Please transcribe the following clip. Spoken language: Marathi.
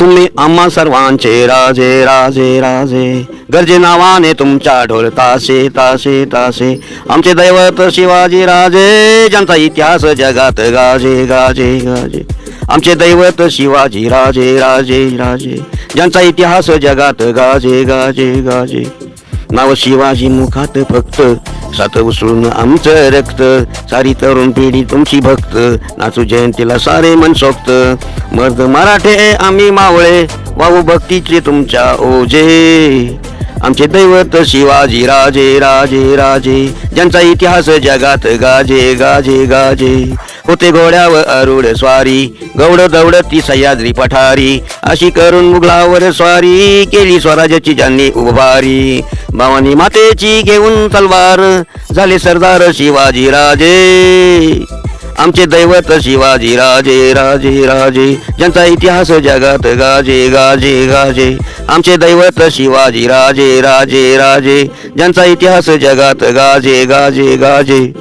तुम्ही आम्हा सर्वांचे राजे राजे राजे. गरजे नावाने तुमच्या ढोल तासे तासे तासे. आमचे दैवत शिवाजी राजे ज्यांचा इतिहास जगात गाजे गाजे गाजे. आमचे दैवत शिवाजी राजे राजे राजे. ज्यांचा इतिहास जगात गाजे गाजे गाजे. नाव शिवाजी मुखात फक्त. सात उसळून आमचं रक्त सारी तरुण पिढी तुमची भक्त. नाचू जयंतीला सारे मन सोक्त. मर्द मराठे आम्ही मावळे. वाहू भक्तीचे तुमच्या ओजे आमचे दैवत शिवाजी राजे राजे राजे. ज्यांचा इतिहास जगात गाजे गाजे गाजे. होते घोड्यावर अरुड स्वारी. गौड दौडती सह्याद्री पठारी. अशी करून मुघलावर स्वारी. केली स्वराज्याची ज्यांनी उभारी. भवानी मातेची घेऊन तलवार. झाले सरदार शिवाजी राजे. आमचे दैवत शिवाजी राजे राजे राजे. ज्यांचा इतिहास जगात गाजे गाजे गाजे. आमचे दैवत शिवाजी राजे राजे राजे. ज्यांचा इतिहास जगात गाजे गाजे गाजे.